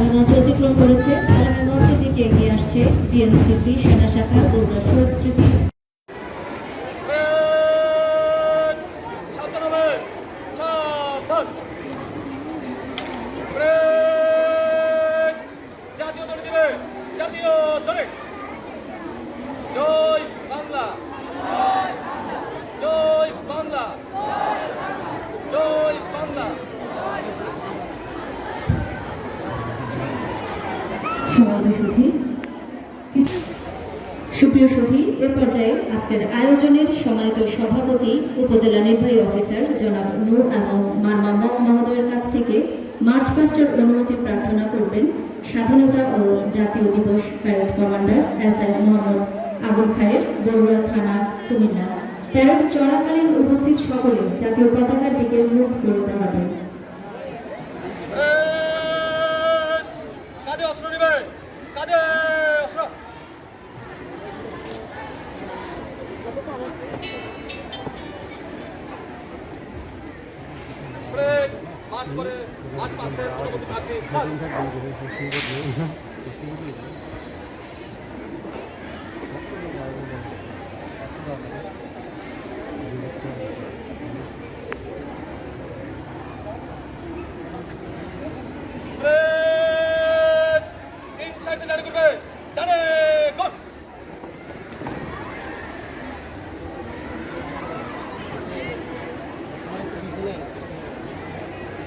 সালামী অতিক্রম করেছে সালামী দিকে এগিয়ে আসছে বিএনসিসি সেনা শাখা বগুড়া শহীদ স্মৃতি সুপ্রিয় সুধী এ পর্যায়ে আজকের আয়োজনের সম্মানিত সভাপতি, উপজেলা নির্বাহী অফিসার জনাব নু এবং মানমা মক মহোদয়ের কাছ থেকে মার্চ পাস্টের অনুমতি প্রার্থনা করবেন স্বাধীনতা ও জাতীয় দিবস parade commander S I Mohammad Abul Khayer Barua থানা, কুমিল্লা। প্যারেড চলাকালীন উপস্থিত সকলে জাতীয় পতাকার দিকে মুখ করতে হবে মাঠ করে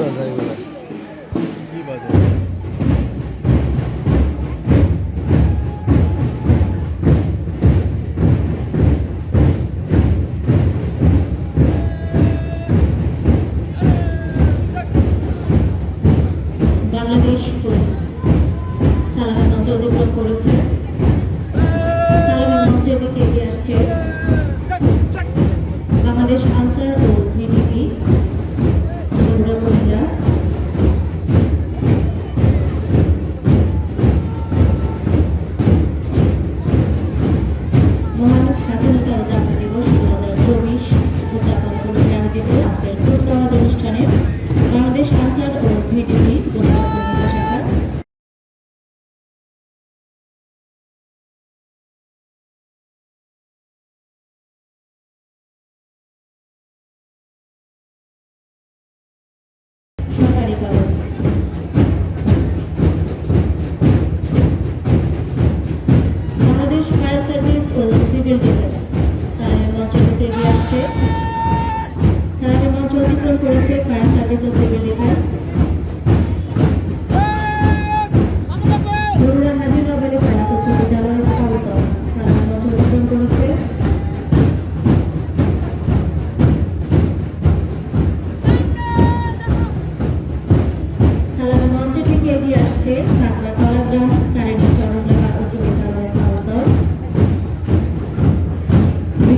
বাজায় এগুলা কি বাজে বাংলাদেশ পুলিশ। সালামী মঞ্চ অতিক্রম করেছে। সালামী মঞ্চের দিকে এগিয়ে আসছে। বাংলাদেশ সরকারি কলেজ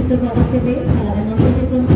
নৃত্য পদক্ষেপে সালামের মঞ্চ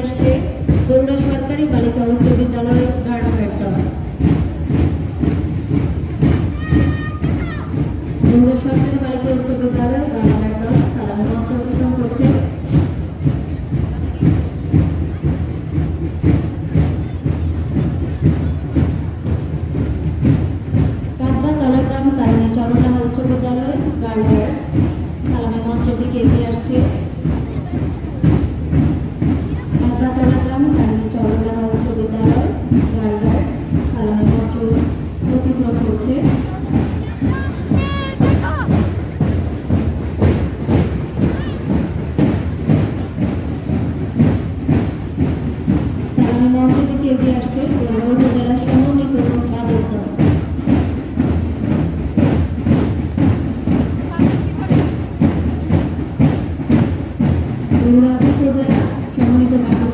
আসছে। বরুড়া সরকারি বালিকা উচ্চ বিদ্যালয় গার্ডফেড দল। বরুড়া সরকারি বালিকা উচ্চ বিদ্যালয় গার্ডফেড দল। সালামে অতিক্রম করছে। উচ্চ বিদ্যালয় গার্লস সালামে মঞ্চের দিকে এগিয়ে আসছে সম্মানিত বাঙালি